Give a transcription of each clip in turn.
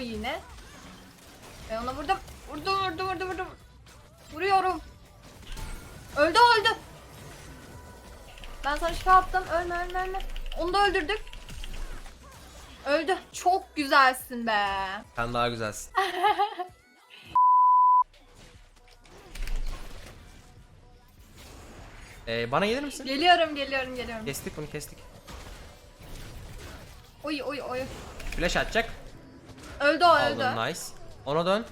O yine. Ve ona vurdum. Vurdum vurdum vurdum vurdum. Vuruyorum. Öldü öldü. Ben sana şifa attım. Ölme ölme ölme. Onu da öldürdük. Öldü. Çok güzelsin be. Sen daha güzelsin. ee, bana gelir misin? Geliyorum geliyorum geliyorum. Kestik bunu kestik. Oy oy oy. Flash atacak. Öldü o öldü. Aldın nice. Ona dön.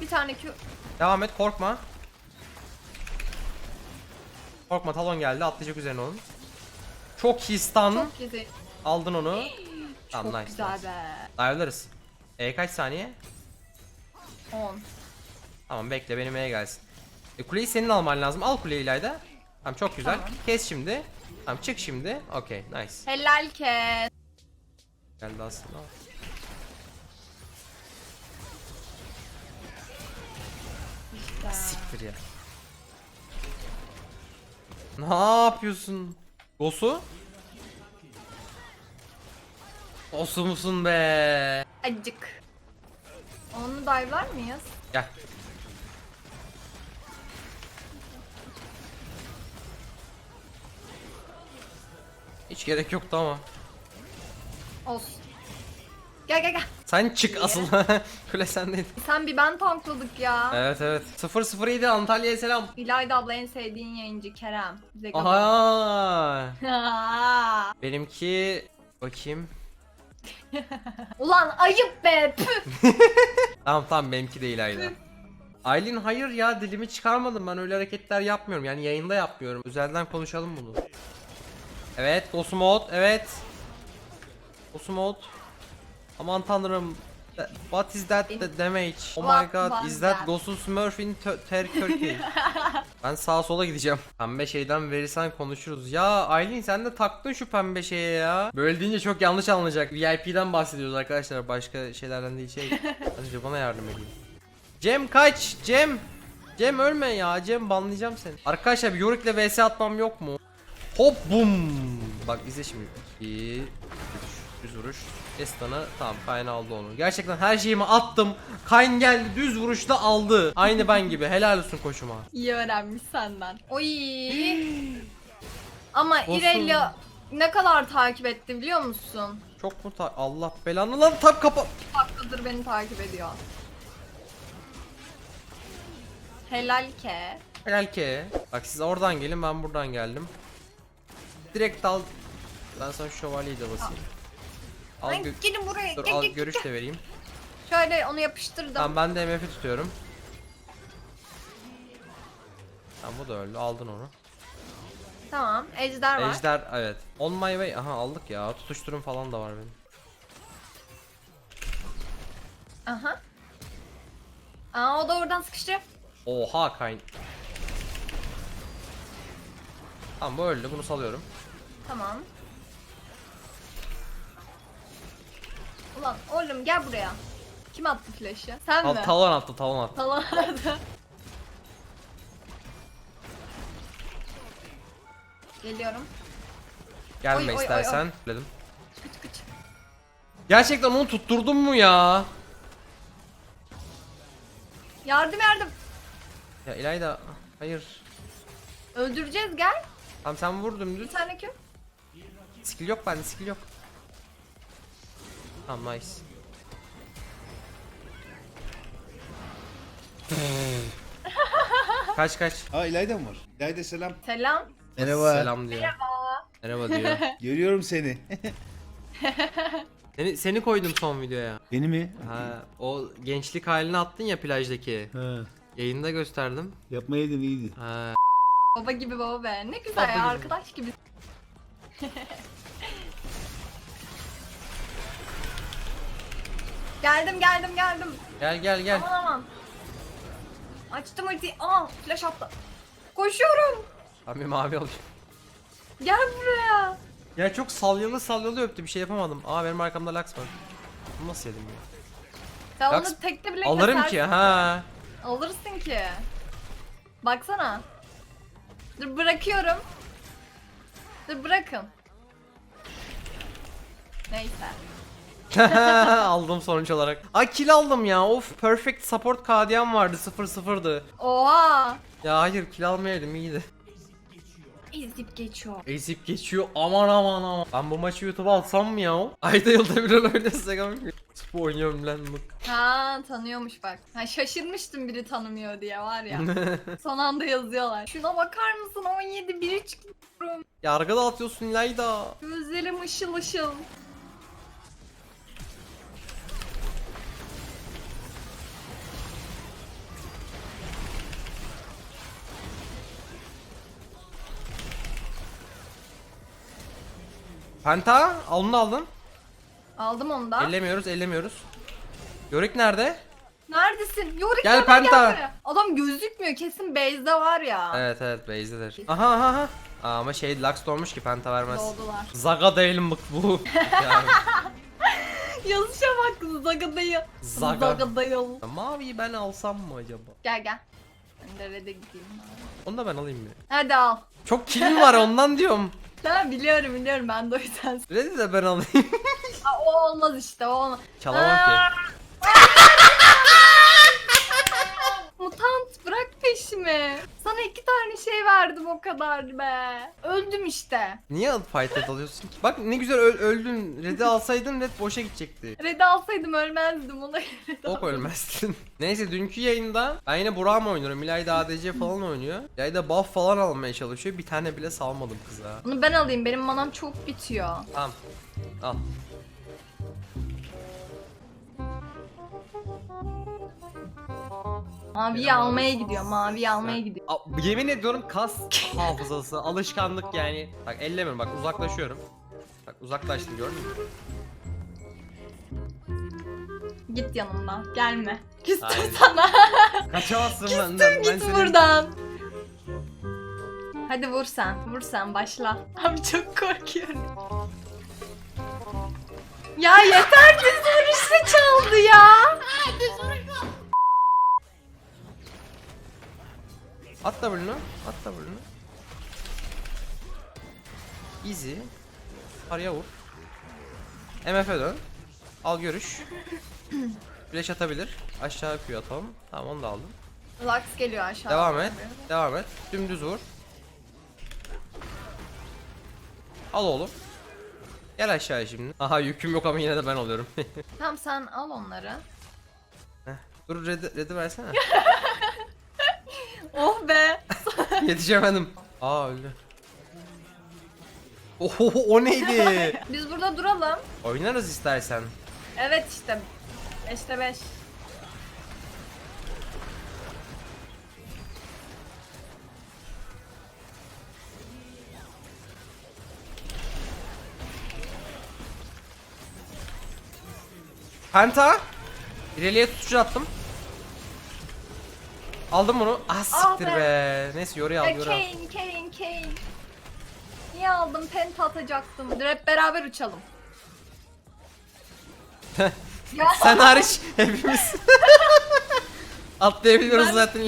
Bir tane Q. Devam et korkma. Korkma talon geldi atlayacak üzerine onun. Çok iyi stun. Çok güzel. Aldın onu. Tamam Çok nice. güzel nice. be. Dive'larız. E kaç saniye? 10. Tamam bekle benim E'ye gelsin. E, kuleyi senin alman lazım. Al kuleyi İlayda. Tamam çok güzel. Tamam. Kes şimdi. Tamam çık şimdi. Okey nice. Helal kes. Geldi aslında. Siktir ya. Ne yapıyorsun? Gosu? Gosu musun be? Acık. Onu dive'lar mıyız? Gel. Hiç gerek yoktu ama. Olsun. Gel gel gel. Sen çık asıl. Kule sendeydi. Sen bir ben tankladık ya. Evet evet. 007 Antalya'ya selam. İlayda abla en sevdiğin yayıncı Kerem. Bize. Aha. Benimki bakayım. Ulan ayıp be. Püh. Tamam tamam benimki değil Ayla. Aylin hayır ya dilimi çıkarmadım ben öyle hareketler yapmıyorum yani yayında yapmıyorum. Özelden konuşalım bunu. Evet Gosumod evet. Gosumod. Aman tanrım. What is that the damage? Oh my god is that that? Gosu Smurf in Turkey? ben sağa sola gideceğim. Pembe şeyden verirsen konuşuruz. Ya Aylin sen de taktın şu pembe şeye ya. Böyle deyince çok yanlış anlayacak. VIP'den bahsediyoruz arkadaşlar başka şeylerden değil şey. Hadi bana yardım edin. Cem kaç Cem. Cem ölme ya Cem banlayacağım seni. Arkadaşlar bir Yorik'le vs atmam yok mu? Hop bum. Bak izle şimdi. İyi. Düz, vuruş. Estan'ı tamam Kayn aldı onu. Gerçekten her şeyimi attım. Kayn geldi düz vuruşta aldı. Aynı ben gibi. Helal olsun koşuma. İyi öğrenmiş senden. Oy. Ama Olsun. İrelia ne kadar takip etti biliyor musun? Çok mu ta- Allah belanı lan tak kapa. Bir haftadır beni takip ediyor. Helal ke. Helal ki. Bak siz oradan gelin ben buradan geldim. Direkt dal. Ben sana şövalyeyi de basayım. Al gö- gelin buraya. Dur gel, al gel, görüş gel. de vereyim. Şöyle onu yapıştırdım. Tamam ben de MF'i tutuyorum. Tamam bu da öldü aldın onu. Tamam. Ejder var. Ejder evet. On my way. Aha aldık ya. Tutuşturum falan da var benim. Aha. Aa o da oradan sıkıştı. Oha kayn. Tamam bu öldü. Bunu salıyorum. Tamam. Ulan oğlum gel buraya. Kim attı flash'ı? Sen Tal mi? talon attı talon attı. Tamam. Geliyorum. Gelme Oy, oy, oy, istersen. Dedim. Kıç kıç. Gerçekten onu tutturdun mu ya? Yardım yardım. Ya İlayda hayır. Öldüreceğiz gel. Tamam sen vur Bir dümdüz. tane Q. Skill yok bende skill yok. Tamam nice. kaç kaç. Aa İlayda mı var? İlayda selam. Selam. Merhaba. Selam diyor. Merhaba diyor. Görüyorum seni. Seni, seni koydum son videoya. Beni mi? Ha, o gençlik halini attın ya plajdaki. Ha. Yayında gösterdim. Yapmayaydın iyiydi. Ha, Baba gibi baba be. Ne güzel Baba ya gibi. arkadaş gibi. geldim geldim geldim. gel gel gel. Aman aman. Açtım ultiyi. Aa flash attı. Koşuyorum. Bir mavi alayım. Gel buraya. Ya çok salyalı salyalı öptü bir şey yapamadım. Aa benim arkamda Lux var. Bunu nasıl yedim ya? Sen Lux, onu tekte bile Alırım kesersin. ki ha. Alırsın ki. Baksana. Dur bırakıyorum. Dur bırakın. Neyse. aldım sonuç olarak. Ay kill aldım ya. Of perfect support KDM vardı 0-0'dı. Oha. Ya hayır kill almayaydım iyiydi. Ezip geçiyor. Ezip geçiyor aman aman aman. Ben bu maçı YouTube'a atsam mı ya? Ayda yılda bir oynasak ama. Spor oynuyorum lan bak. Ha tanıyormuş bak. Ha şaşırmıştım biri tanımıyor diye var ya. Son anda yazıyorlar. Şuna bakar mısın 17 biri çıkıyorum. Yargı da atıyorsun İlayda. Gözlerim ışıl ışıl. Penta onu aldın. Aldım onu da. Ellemiyoruz ellemiyoruz. Yörük nerede? Neredesin? Yorick Gel hemen Penta. buraya. Adam gözükmüyor kesin base'de var ya. Evet evet base'dedir. Aha aha aha. Aa, ama şey Lux doğmuş ki Penta vermez. Doğdular. Zaga değilim bak bu. Yani, Yazışa bak Zaga dayı. Zaga. Zaga dayı. Maviyi ben alsam mı acaba? Gel gel. Ben de red'e gideyim. Onu da ben alayım mı? Hadi al. Çok kill var ondan diyorum. Tamam biliyorum biliyorum ben de o yüzden. Red'i de ben alayım. Aa, o olmaz işte o olmaz. Çalamam Aa! ki. Mutant bırak peşimi. İki tane şey verdim o kadar be. Öldüm işte. Niye fight red alıyorsun ki? Bak ne güzel öl- öldün. Red'i alsaydın red boşa gidecekti. Red'i alsaydım ölmezdim ona. Red Ok ölmezdin. Neyse dünkü yayında ben yine Burak'la oynuyorum. İlayda ADC falan oynuyor. İlayda buff falan almaya çalışıyor. Bir tane bile salmadım kıza. Bunu ben alayım benim manam çok bitiyor. Tamam. Al. Maviyi almaya gidiyor maviyi almaya gidiyor. Aa, yemin ediyorum kas hafızası, alışkanlık yani. Bak ellemiyorum bak uzaklaşıyorum. Bak uzaklaştım gördün mü? Git yanımdan gelme. Küstüm Hayır. sana. Kaçamazsın benden. Git buradan. Hadi vur sen. Vur sen başla. Abi çok korkuyorum. Ya yeter düz vuruşla çaldı ya. At bunu. At bunu. Easy. Araya vur. MF'e dön. Al görüş. Flash atabilir. Aşağı Q atalım. Tamam onu da aldım. Lux geliyor aşağı. Devam et. Devam et. Dümdüz vur. Al oğlum. Gel aşağıya şimdi. Aha yüküm yok ama yine de ben alıyorum. Tamam sen al onları. Dur red'i red'i versene. Oh be. Yetişemedim. Aa öldü. Oho o neydi? Biz burada duralım. Oynarız istersen. Evet işte. 5'te 5. Penta. İleriye tutucu attım. Aldım bunu. Ah siktir be. be. Neyse yoruyu al yoruyu al. Kane, Kane, Kane. Niye aldım? Penta atacaktım. Hep beraber uçalım. Sen hariç hepimiz. Atlayabiliyoruz Ben- zaten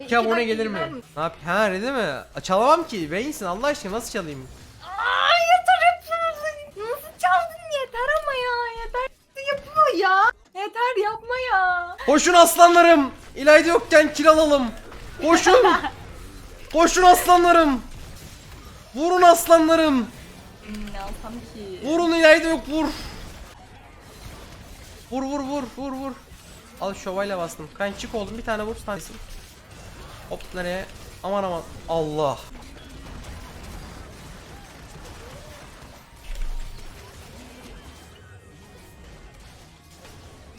İki abone dakika gelir mi? Ne yap? Ha değil mi? Çalamam ki. Beyinsin Allah aşkına nasıl çalayım? Aa, yeter hep Nasıl çaldın yeter ama ya. Yeter yapıyor ya. Yeter yapma ya. Koşun aslanlarım. İlayda yokken kill alalım. Koşun. Koşun aslanlarım. Vurun aslanlarım. Ne ki? Vurun İlayda yok vur. Vur vur vur vur vur. Al şovayla bastım. Kan çık oldum bir tane vur tanesi. Hop nereye? Aman aman. Allah.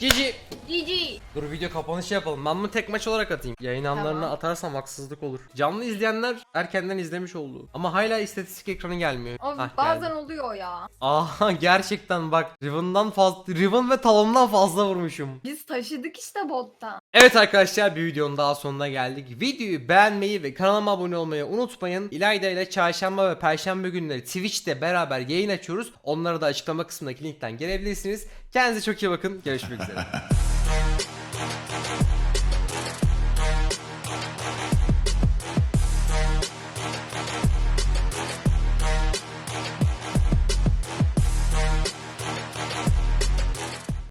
Cici. GG. Dur video kapanışı yapalım. Ben bunu tek maç olarak atayım. Yayın anlarına Tamam. atarsam haksızlık olur. Canlı izleyenler erkenden izlemiş oldu. Ama hala istatistik ekranı gelmiyor. O Hah, bazen geldi. oluyor ya. Aha gerçekten bak Riven'dan fazla Riven ve Talon'dan fazla vurmuşum. Biz taşıdık işte bottan. Evet arkadaşlar bir videonun daha sonuna geldik. Videoyu beğenmeyi ve kanalıma abone olmayı unutmayın. İlayda ile çarşamba ve perşembe günleri Twitch'te beraber yayın açıyoruz. Onları da açıklama kısmındaki linkten gelebilirsiniz. Kendinize çok iyi bakın. Görüşmek üzere.